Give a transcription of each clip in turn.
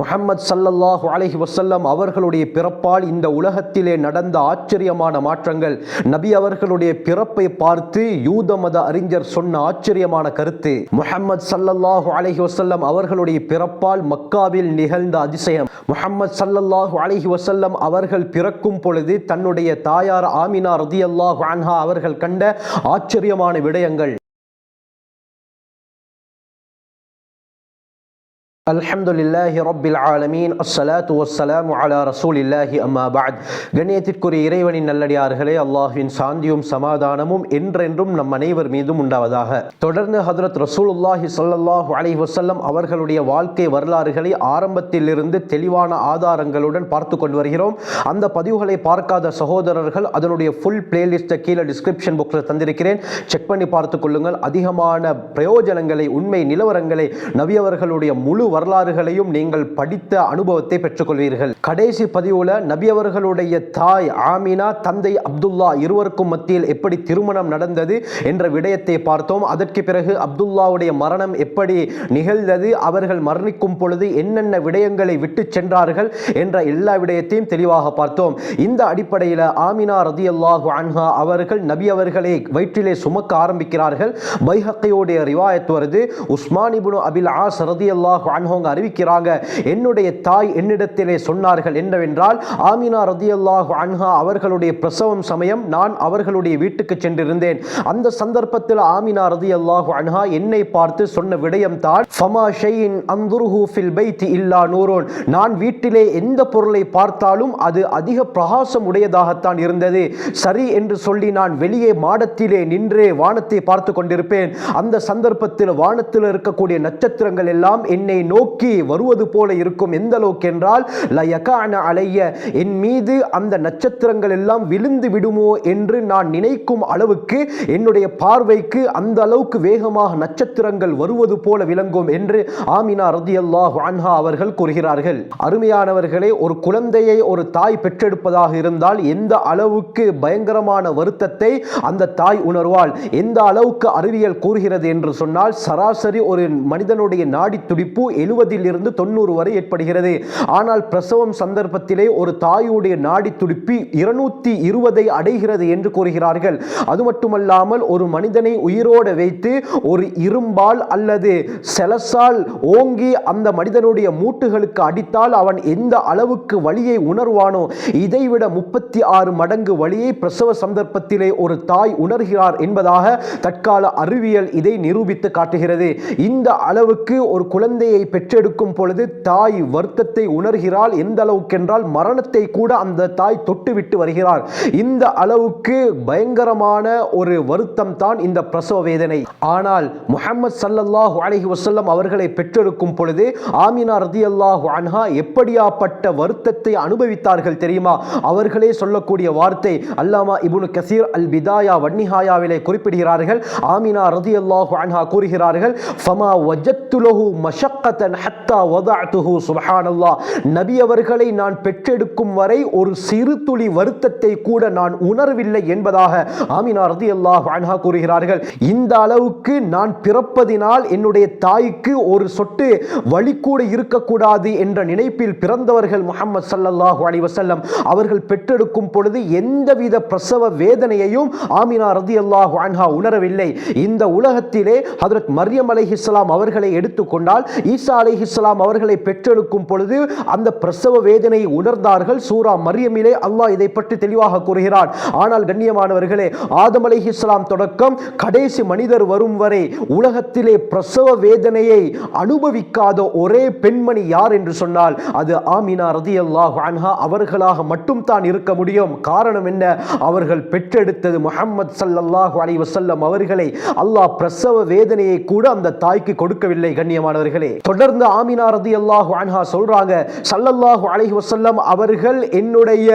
முஹம்மது சல்லல்லாஹு அலஹி வசல்லம் அவர்களுடைய பிறப்பால் இந்த உலகத்திலே நடந்த ஆச்சரியமான மாற்றங்கள். நபி அவர்களுடைய பிறப்பை பார்த்து யூத மத அறிஞர் சொன்ன ஆச்சரியமான கருத்து. முஹம்மது சல்லல்லாஹு அலஹி வசல்லம் அவர்களுடைய பிறப்பால் மக்காவில் நிகழ்ந்த அதிசயம். முஹம்மது சல்லல்லாஹு அலஹி வசல்லம் அவர்கள் பிறக்கும் பொழுது தன்னுடைய தாயார் ஆமினா ரதியல்லாஹு அன்ஹா அவர்கள் கண்ட ஆச்சரியமான விடயங்கள். அல்ஹம்துலில்லாஹி ரப்பில் ஆலமீன். அஸ்ஸலாத்து வஸ்ஸலாமு அலா ரசூலில்லாஹி அம்மா பாத் கண்ணியத்திற்குரிய இறைவனின் நல்லடியார்களே அல்லாஹ்வின் சாந்தியும் சமாதானமும் என்றென்றும் நம் அனைவர் மீதும் உண்டாவதாக. தொடர்ந்து ஹதரத் ரசூலுல்லாஹி ஸல்லல்லாஹு அலைஹி வசல்லம் அவர்களுடைய வாழ்க்கை வரலாறுகளை ஆரம்பத்திலிருந்து தெளிவான ஆதாரங்களுடன் பார்த்து கொண்டு வருகிறோம். அந்த பதிவுகளை பார்க்காத சகோதரர்கள் அதனுடைய ஃபுல் பிளேலிஸ்ட்டை கீழே டிஸ்கிரிப்ஷன் புக்கில் தந்திருக்கிறேன். செக் பண்ணி பார்த்து கொள்ளுங்கள். அதிகமான பிரயோஜனங்களை உண்மை நிலவரங்களை நவியவர்களுடைய முழு வரலாறுகளையும் நீங்கள் படித்த அனுபவத்தை பெற்றுக்கொள்வீர்கள். கடைசி பதிவுல நபி அவர்களுடைய தாய் ஆமினா தந்தை அப்துல்லா இருவருக்கும் மத்தியில் எப்படி திருமணம் நடந்தது என்ற விடயத்தை பார்த்தோம். அதற்கு பிறகு அப்துல்லாவுடைய மரணம் எப்படி நிகழ்ந்தது அவர்கள் மரணிக்கும் பொழுது என்னென்ன விடயங்களை விட்டு சென்றார்கள் என்ற எல்லா விடயத்தையும் தெளிவாக பார்த்தோம். இந்த அடிப்படையில் ஆமினா ரதியல்லாஹு அன்ஹா அவர்கள் நபி அவர்களை வயிற்றிலே சுமக்க ஆரம்பிக்கிறார்கள். பைஹக்கையோடைய ரிவாயத் வருது. உஸ்மானிபுனு அபில் ஆஸ் ரதியல்லாஹு அன்ஹோங்க அறிவிக்கிறாங்க. என்னுடைய தாய் என்னிடத்திலே சொன்னார்கள் என்னவென்றால் ஆமினா ரதியல்லாஹு அன்ஹா அவர்களுடைய பிரசவம் சமயம் நான் அவர்களுடைய வீட்டுக்கு சென்றிருந்தேன். அந்த சந்தர்ப்பத்தில் ஆமினா ரதியல்லாஹு அன்ஹா என்னை பார்த்து சொன்ன விடயம் தான் ஃபமா ஷெயின் அந்துருஹு ஃபில் பைத்தி இல்லா நூரோன். நான் வீட்டிலே எந்த பொருளை பார்த்தாலும் அது அதிக பிரகாசம் உடையதாகத்தான் இருந்தது. சரி என்று சொல்லி நான் வெளியே மாடத்திலே நின்றே வானத்தை பார்த்து கொண்டிருப்பேன். அந்த சந்தர்ப்பத்தில் வானத்தில் இருக்கக்கூடிய நட்சத்திரங்கள் எல்லாம் என்னை நோக்கி வருவது போல இருக்கும் எந்த அளவுக்கு என்றால் லயகான அலைய என் மீது அந்த நட்சத்திரங்கள் எல்லாம் விழுந்து விடுமோ? என்று நான் நினைக்கும் அளவுக்கு என்னுடைய பார்வைக்கு அந்த அளவுக்கு வேகமாக நட்சத்திரங்கள் வருவது போல விளங்கும் என்று ஆமினா ரதியல்லாஹு அன்ஹா அவர்கள் கூறுகிறார்கள். அருமையானவர்களே ஒரு குழந்தையை ஒரு தாய் பெற்றெடுப்பதாக இருந்தால் எந்த அளவுக்கு பயங்கரமான வருத்தத்தை அந்த தாய் உணர்வாள்? எந்த அளவுக்கு அறிவியல் கூறுகிறது என்று சொன்னால் சராசரி ஒரு மனிதனுடைய நாடி துடிப்பு எழுவதில் இருந்து தொண்ணூறு வரை ஏற்படுகிறது. ஆனால் பிரசவம் சந்தர்ப்பத்திலே ஒரு தாயுடைய நாடி துடிப்பு இருநூத்தி இருபதை அடைகிறது என்று கூறுகிறார்கள். அது மட்டுமல்லாமல் ஒரு மனிதனை உயிரோடு வைத்து ஒரு இரும்பால் அல்லது செலசால் ஓங்கி அந்த மனிதனுடைய மூட்டுகளுக்கு அடித்தால் அவன் எந்த அளவுக்கு வழியை உணர்வானோ இதைவிட முப்பத்தி ஆறு மடங்கு வழியை பிரசவ சந்தர்ப்பத்திலே ஒரு தாய் உணர்கிறார் என்பதாக தற்கால அறிவியல் இதை நிரூபித்து காட்டுகிறது. இந்த அளவுக்கு ஒரு குழந்தையை பெற்றெடுக்கும் பொழுது தாய் வருத்தத்தை உணர்கிறாள். எந்த அளவுக்கென்றால் மரணத்தை கூட அந்த தாய் தொட்டுவிட்டு வருகிறார் இந்த அளவுக்கு பயங்கரமான ஒரு வருத்தம் தான் இந்த பிரசவ வேதனை. ஆனால் முகமது சல்லல்லாஹு அலஹி வசல்லம் அவர்களை பெற்றெடுக்கும் பொழுது ஆமினா ரதியல்லாஹு அன்ஹா எப்படியாப்பட்ட வருத்தத்தை அனுபவித்தார்கள் தெரியுமா? அவர்களே சொல்லக்கூடிய வார்த்தை அல்லாமா இபுனு கசீர் அல் பிதாயா வன்னிஹாயாவிலே குறிப்பிடுகிறார்கள். ஆமினா ரதியல்லாஹு அன்ஹா கூறுகிறார்கள் ஃபமா வஜத்துலஹு ஹத்தன் ஹத்தா வதாத்துஹு சுபஹானல்லா நபி அவர்களை நான் பெற்றெடுக்கும் வரை ஒரு சிறு துளி வருத்தத்தை கூட நான் உணரவில்லை என்பதாக ஆமினா ரதி அல்லாஹ் அன்ஹா கூறுகிறார்கள். இந்த அளவுக்கு நான் பிறப்பதினால் என்னுடைய தாய்க்கு ஒரு சொட்டு வழி கூட இருக்கக்கூடாது என்ற நினைப்பில் பிறந்தவர்கள் முகமது சல்லல்லாஹு அலி வசல்லம் அவர்கள் பெற்றெடுக்கும் பொழுது எந்தவித பிரசவ வேதனையையும் ஆமினா ரதி ரதியல்லாஹு அன்ஹா உணரவில்லை. இந்த உலகத்திலே ஹதரத் மரியம் அலை இஸ்லாம் அவர்களை எடுத்துக்கொண்டால் ஈசா ஈசா அலை இஸ்லாம் அவர்களை பெற்றெடுக்கும் பொழுது அந்த பிரசவ வேதனையை உணர்ந்தார்கள். சூரா மரியமிலே அல்லாஹ் இதை பற்றி தெளிவாக கூறுகிறார் ஆனால் கண்ணியமானவர்களே ஆதம் அலைஹிஸ்ஸலாம் தொடக்கம் கடைசி மனிதர் வரும் வரை உலகத்திலே பிரசவ வேதனையை அனுபவிக்காத ஒரே பெண்மணி யார் என்று சொன்னால் அது ஆமினா ரதி அல்லாஹ் அன்ஹா. அவர்களாக மட்டும் தான் இருக்க முடியும். காரணம் என்ன? அவர்கள் பெற்றெடுத்தது முகமது ஸல்லல்லாஹு அலி வசல்லம் அவர்களை அல்லாஹ் பிரசவ வேதனையை கூட அந்த தாய்க்கு கொடுக்கவில்லை கண்ணியமானவர்களே. தொடர்ந்து ஆமினா ரதியல்லாஹு அன்ஹா சொல்றாங்க சல்லல்லாஹு அலஹி வசல்லம் அவர்கள் என்னுடைய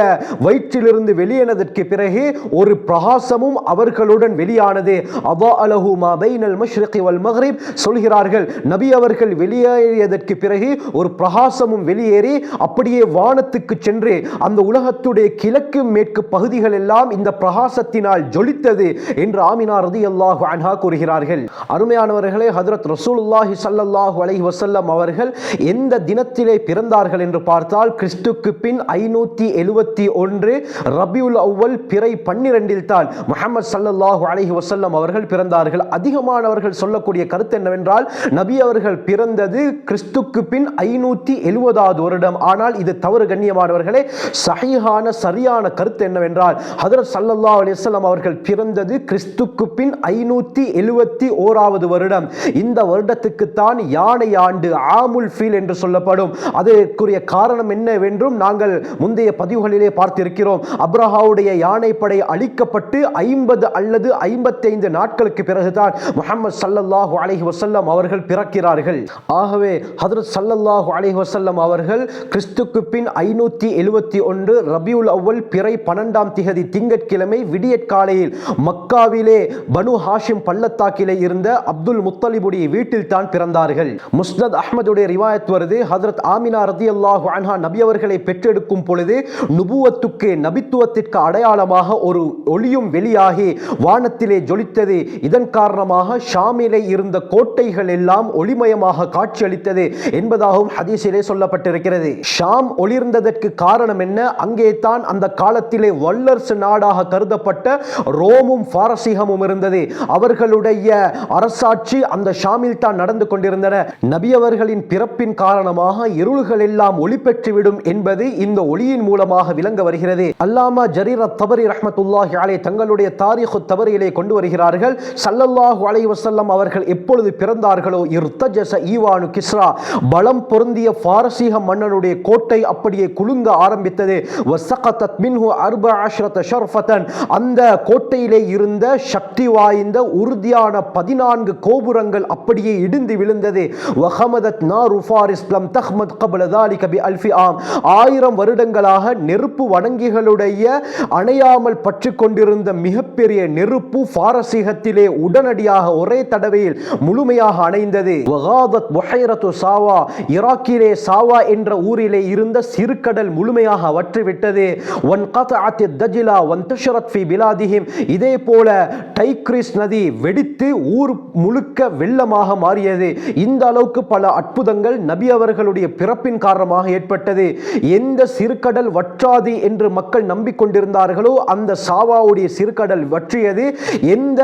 வயிற்றிலிருந்து வெளியேனதற்கு பிறகு ஒரு பிரகாசமும் அவர்களுடன் வெளியானது. அவா அலஹு மாபைனல் மஷ்ரிகி வல் மஹ்ரிப் சொல்கிறார்கள் நபி அவர்கள் வெளியேறியதற்கு பிறகு ஒரு பிரகாசமும் வெளியேறி அப்படியே வானத்துக்கு சென்று அந்த உலகத்துடைய கிழக்கு மேற்கு பகுதிகள் எல்லாம் இந்த பிரகாசத்தினால் ஜொலித்தது என்று ஆமினா ரதி அல்லாஹு அன்ஹா கூறுகிறார்கள். அருமையானவர்களே ஹதரத் ரசூலுல்லாஹி சல்லல்லாஹு அலஹி வசல்லம் வசல்லம் அவர்கள் எந்த தினத்திலே பிறந்தார்கள் என்று பார்த்தால் கிறிஸ்துக்கு பின் ஐநூற்றி எழுபத்தி ஒன்று ரபியுல் அவ்வல் பிறை பன்னிரெண்டில் தான் முகமது ஸல்லல்லாஹு அலஹி வசல்லம் அவர்கள் பிறந்தார்கள். அதிகமானவர்கள் சொல்லக்கூடிய கருத்து என்னவென்றால் நபி அவர்கள் பிறந்தது கிறிஸ்துக்கு பின் ஐநூற்றி எழுபதாவது வருடம். ஆனால் இது தவறு கண்ணியமானவர்களே சஹீஹான சரியான கருத்து என்னவென்றால் ஹதரத் ஸல்லல்லாஹு அலைஹி அவர்கள் பிறந்தது கிறிஸ்துக்கு பின் ஐநூற்றி எழுபத்தி ஓராவது வருடம். இந்த வருடத்துக்குத்தான் யானை ஆண்டு ஆண்டு ஆமுல் ஃபீல் என்று சொல்லப்படும். அதற்குரிய காரணம் என்னவென்றும் நாங்கள் முந்தைய பதிவுகளிலே பார்த்திருக்கிறோம். அப்ரஹாவுடைய யானைப்படை அழிக்கப்பட்டு ஐம்பது அல்லது ஐம்பத்தைந்து நாட்களுக்கு பிறகுதான் முகமது சல்லல்லாஹு அலஹி வசல்லம் அவர்கள் பிறக்கிறார்கள். ஆகவே ஹதரத் சல்லல்லாஹு அலஹி வசல்லம் அவர்கள் கிறிஸ்துக்கு பின் ஐநூற்றி எழுபத்தி ஒன்று ரபியுல் அவ்வல் பிறை பன்னெண்டாம் திகதி திங்கட்கிழமை விடியற்காலையில் மக்காவிலே பனு ஹாஷிம் பள்ளத்தாக்கிலே இருந்த அப்துல் முத்தலிபுடைய வீட்டில் தான் பிறந்தார்கள். முஸ்லிம் முஸ்னத் அஹமதுடைய ரிவாயத் வருது. ஹதரத் ஆமினா ரதி அல்லாஹு அன்ஹா நபி அவர்களை பெற்றெடுக்கும் பொழுது நுபுவத்துக்கு நபித்துவத்திற்கு அடையாளமாக ஒரு ஒளியும் வெளியாகி வானத்திலே ஜொலித்தது. இதன் காரணமாக ஷாமிலே இருந்த கோட்டைகள் எல்லாம் ஒளிமயமாக காட்சியளித்தது என்பதாகவும் ஹதீஸிலே சொல்லப்பட்டிருக்கிறது. ஷாம் ஒளிர்ந்ததற்கு காரணம் என்ன? அங்கே தான் அந்த காலத்திலே வல்லரசு நாடாக கருதப்பட்ட ரோமும் பாரசீகமும் இருந்தது. அவர்களுடைய அரசாட்சி அந்த ஷாமில் தான் நடந்து கொண்டிருந்தன. நபி அவர்களின் பிறப்பின் காரணமாக இருள்கள் எல்லாம் ஒளி பெற்றுவிடும் என்பது இந்த ஒளியின் மூலமாக விளங்க வருகிறது. அல்லாமா ஜரீர் தபரி ரஹமத்துல்லாஹி அலை தங்களுடைய தாரிஹு தபரியிலே கொண்டு வருகிறார்கள். சல்லல்லாஹு அலை வசல்லம் அவர்கள் எப்பொழுது பிறந்தார்களோ இருத்தஜச ஈவானு கிஸ்ரா பலம் பொருந்திய பாரசீக மன்னனுடைய கோட்டை அப்படியே குலுங்க ஆரம்பித்தது. வசகதத் மின்ஹு அர்ப அஷ்ரத ஷர்ஃபதன் அந்த கோட்டையிலே இருந்த சக்தி வாய்ந்த உறுதியான பதினான்கு கோபுரங்கள் அப்படியே இடிந்து விழுந்தது. வஹமதத் நாரு ஃபாரிஸ்லம் தஹ்மத் கபல தாலி கபி அல்ஃபி ஆம். ஆயிரம் வருடங்களாக நெருப்பு வணங்கிகளுடைய அணையாமல் பற்றி கொண்டிருந்த மிகப்பெரிய நெருப்பு பாரசீகத்திலே உடனடியாக ஒரே தடவையில் முழுமையாக அணைந்தது. வகாதத் புஹைரத்து சாவா ஈராக்கிலே சாவா என்ற ஊரிலே இருந்த சிறுகடல் முழுமையாக வற்றிவிட்டது. ஒன் கதஅத்தி தஜிலா ஒன் துஷரத் ஃபி பிலாதிஹிம். இதே போல டைக்ரிஸ் நதி வெடித்து ஊர் முழுக்க வெள்ளமாக மாறியது. இந்த அளவுக்கு பல அற்புதங்கள் நபி அவர்களுடைய பிறப்பின் காரணமாக ஏற்பட்டது. எந்த சிறுகடல் வற்றாது என்று மக்கள் நம்பிக்கொண்டிருந்தார்களோ அந்த சாவாவுடைய சிறுகடல் வற்றியது. எந்த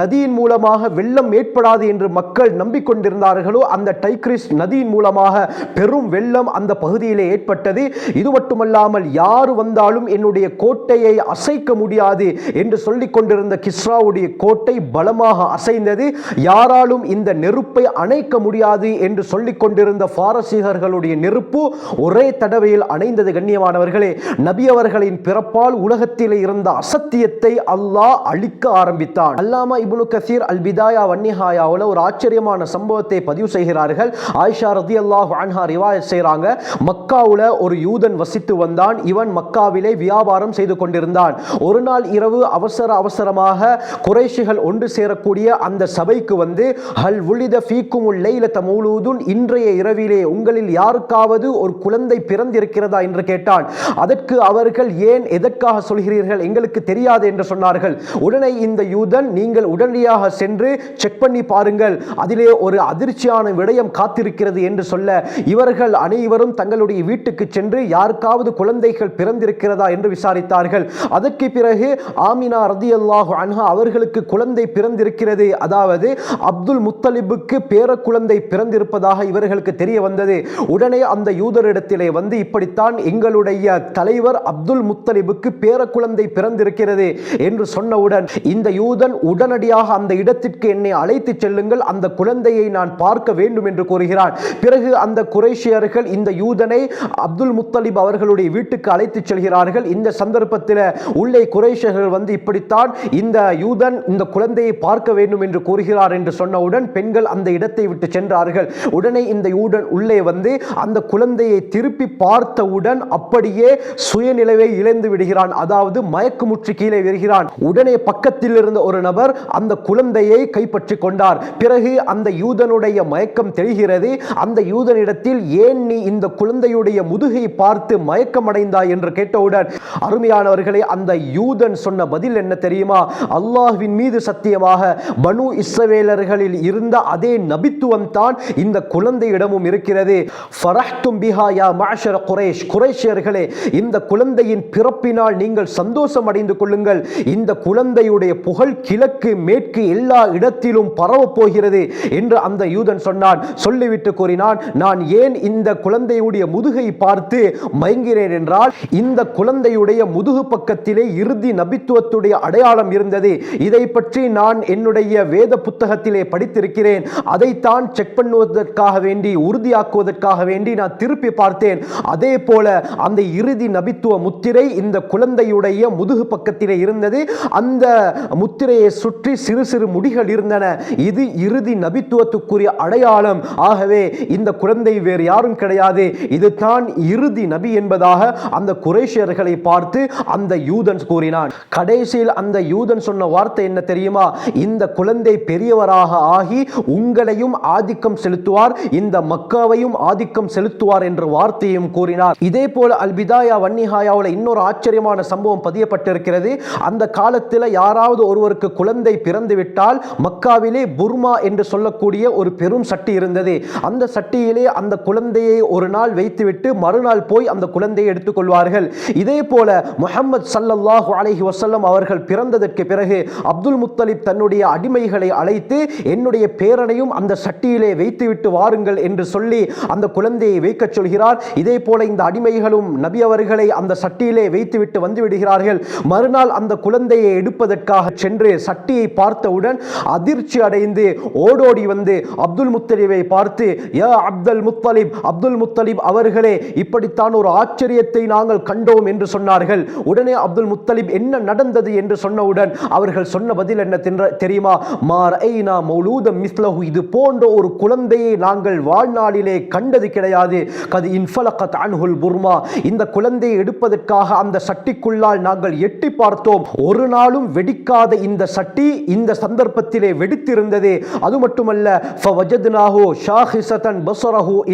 நதியின் மூலமாக வெள்ளம் ஏற்படாது என்று மக்கள் நம்பிக்கொண்டிருந்தார்களோ அந்த டைக்ரிஸ் நதியின் மூலமாக பெரும் வெள்ளம் அந்த பகுதியிலே ஏற்பட்டது. இது மட்டுமல்லாமல் யார் வந்தாலும் என்னுடைய கோட்டையை அசைக்க முடியாது என்று சொல்லிக் கொண்டிருந்த கிஸ்ராவுடைய கோட்டை பலமாக அசைந்தது. யாராலும் இந்த நெருப்பை அணைக்க முடியாது என்று சொல்லிக் கொண்டிருந்த பாரசீகர்களுடைய நெருப்பு ஒரே தடவையில் அணைந்தது. கண்ணியமானவர்களே நபி அவர்களின் பிறப்பால் உலகத்தில் இருந்த அசத்தியத்தை அல்லாஹ் அழிக்க ஆரம்பித்தான். அல்லாமா இபுனு கசீர் அல் பிதாயா வன்னிஹாயாவில் ஒரு ஆச்சரியமான சம்பவத்தை பதிவு செய்கிறார்கள். ஆயிஷா ரதி அல்லாஹ் அன்ஹா ரிவாயத் செய்கிறாங்க மக்காவில் ஒரு யூதன் வசித்து வந்தான். இவன் மக்காவிலே வியாபாரம் செய்து கொண்டிருந்தான். ஒரு நாள் இரவு அவசர அவசரமாக குறைஷிகள் ஒன்று சேரக்கூடிய அந்த சபைக்கு வந்து ஹல் உளித ஃபீக்கும் லைலத மௌலூதுன் இன்றைய இரவிலே உங்களில் யாருக்காவது ஒரு குழந்தை பிறந்திருக்கிறதா என்று கேட்டான். அதற்கு அவர்கள் ஏன் எதற்காக சொல்கிறீர்கள்? எங்களுக்கு தெரியாது என்று சொன்னார்கள். உடனே இந்த யூதன் நீங்கள் உடனடியாக சென்று செக் பண்ணி பாருங்கள். அதிலே ஒரு அதிர்ச்சியான விடயம் காத்திருக்கிறது என்று சொல்ல இவர்கள் அனைவரும் தங்களுடைய வீட்டுக்கு சென்று யாருக்காவது குழந்தைகள் பிறந்திருக்கிறதா என்று விசாரித்தார்கள். அதற்கு பிறகு ஆமினா ரதி அல்லாஹு அன்ஹா அவர்களுக்கு குழந்தை பிறந்திருக்கிறது. அதாவது அப்துல் முத்தலிபுக்கு பேர குழந்தை பிறந்திருப்ப கொண்டிருப்பதாக இவர்களுக்கு தெரிய வந்தது. உடனே அந்த யூதரிடத்திலே வந்து இப்படித்தான் எங்களுடைய தலைவர் அப்துல் முத்தலிபுக்கு பேர குழந்தை பிறந்திருக்கிறது என்று சொன்னவுடன் இந்த யூதன் உடனடியாக அந்த இடத்திற்கு என்னை அழைத்து செல்லுங்கள் அந்த குழந்தையை நான் பார்க்க வேண்டும் என்று கூறுகிறான். பிறகு அந்த குரேஷியர்கள் இந்த யூதனை அப்துல் முத்தலிப் அவர்களுடைய வீட்டுக்கு அழைத்து செல்கிறார்கள். இந்த சந்தர்ப்பத்தில் உள்ளே குரேஷியர்கள் வந்து இப்படித்தான் இந்த யூதன் இந்த குழந்தையை பார்க்க வேண்டும் என்று கூறுகிறார் என்று சொன்னவுடன் பெண்கள் அந்த இடத்தை விட்டு சென்றார்கள். உடனே இந்த யூதன் உள்ளே வந்து அந்த குழந்தையை திருப்பி பார்த்தவுடன் அப்படியே சுயநிலைவை இழந்து விடுகிறான். அதாவது மயக்கமுற்று கீழே வருகிறான் உடனே பக்கத்தில் இருந்த ஒரு நபர் அந்த குழந்தையை கைப்பற்றி கொண்டார். பிறகு அந்த யூதனுடைய மயக்கம் தெரிகிறது அந்த யூதனிடத்தில் ஏன் நீ இந்த குழந்தையுடைய முதுகை பார்த்து மயக்கமடைந்தாய்? என்று கேட்டவுடன் அருமையானவர்களே அந்த யூதன் சொன்ன பதில் என்ன தெரியுமா? அல்லாஹ்வின் மீது சத்தியமாக பனு இஸ்ரவேலர்களில் இருந்த அதே நபித்துவம் தான் இந்த இந்த குழந்தையிடமும் இருக்கிறது. ஃபரஹ்தும் பிஹா யா மாஷர குரேஷ் குரேஷியர்களே இந்த குழந்தையின் பிறப்பினால் நீங்கள் சந்தோஷம் அடைந்து கொள்ளுங்கள். இந்த குழந்தையுடைய புகழ் கிழக்கு மேற்கு எல்லா இடத்திலும் பரவப் போகிறது என்று அந்த யூதன் சொன்னான். சொல்லிவிட்டு கூறினான் நான் ஏன் இந்த குழந்தையுடைய முதுகை பார்த்து மயங்கிறேன் என்றால் இந்த குழந்தையுடைய முதுகு பக்கத்திலே இறுதி நபித்துவத்துடைய அடையாளம் இருந்தது. இதை பற்றி நான் என்னுடைய வேத புத்தகத்திலே படித்திருக்கிறேன். அதைத்தான் செக் பண்ணுவது பண்ணுவதற்காக வேண்டி உறுதியாக்குவதற்காக வேண்டி நான் திருப்பி பார்த்தேன். அதே போல அந்த இறுதி நபித்துவ முத்திரை இந்த குழந்தையுடைய முதுகு பக்கத்திலே இருந்தது. அந்த முத்திரையை சுற்றி சிறு சிறு முடிகள் இருந்தன. இது இறுதி நபித்துவத்துக்குரிய அடையாளம். ஆகவே இந்த குழந்தை வேறு யாரும் கிடையாது. இதுதான் இறுதி நபி என்பதாக அந்த குரேஷியர்களை பார்த்து அந்த யூதன் கூறினான். கடைசியில் அந்த யூதன் சொன்ன வார்த்தை என்ன தெரியுமா? இந்த குழந்தை பெரியவராக ஆகி உங்களையும் ஆதிக்கம் செலுத்த செலுத்துவார். இந்த மக்காவையும் ஆதிக்கம் செலுத்துவார் என்ற வார்த்தையும் கூறினார். இதே போல அல்பிதாயா வன்னிஹாயாவில் இன்னொரு ஆச்சரியமான சம்பவம் பதியப்பட்டிருக்கிறது. அந்த காலத்தில் யாராவது ஒருவருக்கு குழந்தை பிறந்துவிட்டால் மக்காவிலே புர்மா என்று சொல்லக்கூடிய ஒரு பெரும் சட்டி இருந்தது. அந்த சட்டியிலே அந்த குழந்தையை ஒரு நாள் வைத்துவிட்டு மறுநாள் போய் அந்த குழந்தையை எடுத்துக்கொள்வார்கள் இதே போல முகமது சல்லல்லாஹு அலஹி வசல்லம் அவர்கள் பிறந்ததற்கு பிறகு அப்துல் முத்தலிப் தன்னுடைய அடிமைகளை அழைத்து என்னுடைய பேரனையும் அந்த சட்டியிலே வைத்து விட்டு வாருங்கள் என்று சொல்லி அந்த குழந்தையை வைக்கச் சொல்கிறார். இதே போல இந்த அடிமைகளும் நபி அவர்களை அந்த சட்டியிலே வைத்துவிட்டு வந்து விடுகிறார்கள். மறுநாள் அந்த குழந்தையை எடுப்பதற்காக சென்று சட்டியை பார்த்தவுடன் அதிர்ச்சி அடைந்து ஓடோடி வந்து அப்துல் முத்தலிபை பார்த்து யா அப்துல் முத்தலிப் அப்துல் முத்தலிப் அவர்களே இப்படித்தான் ஒரு ஆச்சரியத்தை நாங்கள் கண்டோம் என்று சொன்னார்கள். உடனே அப்துல் முத்தலிப் என்ன நடந்தது? என்று சொன்னவுடன் அவர்கள் சொன்ன பதில் என்ன தென்ற- தெரியுமா? மாரைனா மௌலூதம் மிஸ்லஹு இது போன்ற ஒரு குழந்தை குழந்தையை நாங்கள் வாழ்நாளிலே கண்டது கிடையாது. கது இன்ஃபலகத் அன்ஹுல் புர்மா. இந்த குழந்தையை எடுப்பதற்காக அந்த சட்டிக்குள்ளால் நாங்கள் எட்டி பார்த்தோம். ஒரு நாளும் வெடிக்காத இந்த சட்டி இந்த சந்தர்ப்பத்திலே வெடித்திருந்தது. அது மட்டுமல்ல ஃபவஜத்னாஹு ஷாஹிசதன்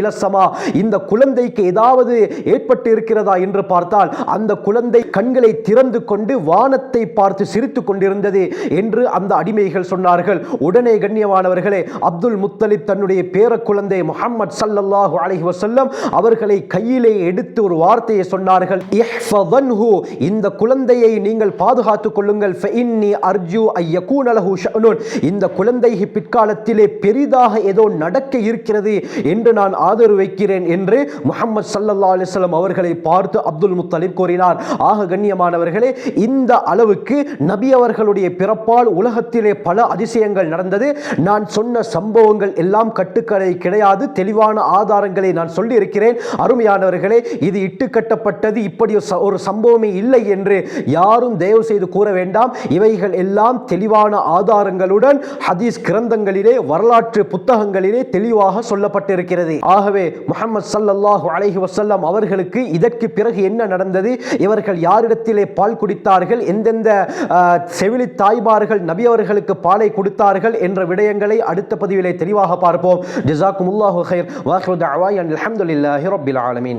இலசமா இந்த குழந்தைக்கு ஏதாவது ஏற்பட்டு இருக்கிறதா என்று பார்த்தால் அந்த குழந்தை கண்களை திறந்து கொண்டு வானத்தை பார்த்து சிரித்துக் கொண்டிருந்தது என்று அந்த அடிமைகள் சொன்னார்கள். உடனே கண்ணியமானவர்களே அப்துல் முத்தலிப் தன்னுடைய பேரக்குழந்தை முகமது சல்லல்லாஹு அலஹி வசல்லம் அவர்களை கையிலே எடுத்து ஒரு வார்த்தையை சொன்னார்கள் இந்த குழந்தையை நீங்கள் பாதுகாத்துக் கொள்ளுங்கள். அர்ஜு ஐயகூன லஹு இந்த குழந்தை பிற்காலத்திலே பெரிதாக ஏதோ நடக்க இருக்கிறது என்று நான் ஆதரவு வைக்கிறேன் என்று முகமது சல்லல்லா அலிஸ்லம் அவர்களை பார்த்து அப்துல் முத்தலிப் கூறினார். ஆக கண்ணியமானவர்களே இந்த அளவுக்கு நபி அவர்களுடைய பிறப்பால் உலகத்திலே பல அதிசயங்கள் நடந்தது. நான் சொன்ன சம்பவங்கள் எல்லாம் கட்டு இட்டுக்கடை கிடையாது. தெளிவான ஆதாரங்களை நான் சொல்லி இருக்கிறேன் அருமையானவர்களே இது இட்டு கட்டப்பட்டது இப்படி ஒரு சம்பவமே இல்லை என்று யாரும் தயவு செய்து கூற வேண்டாம். இவைகள் எல்லாம் தெளிவான ஆதாரங்களுடன் ஹதீஸ் கிரந்தங்களிலே வரலாற்று புத்தகங்களிலே தெளிவாக சொல்லப்பட்டிருக்கிறது. ஆகவே முகமது ஸல்லல்லாஹு அலஹி வசல்லாம் அவர்களுக்கு இதற்கு பிறகு என்ன நடந்தது? இவர்கள் யாரிடத்திலே பால் குடித்தார்கள்? எந்தெந்த செவிலி தாய்மார்கள் நபி அவர்களுக்கு பாலை கொடுத்தார்கள்? என்ற விடயங்களை அடுத்த பதிவிலே தெளிவாக பார்ப்போம். جزاكم الله خير. وآخر دعوانا الحمد لله رب العالمين.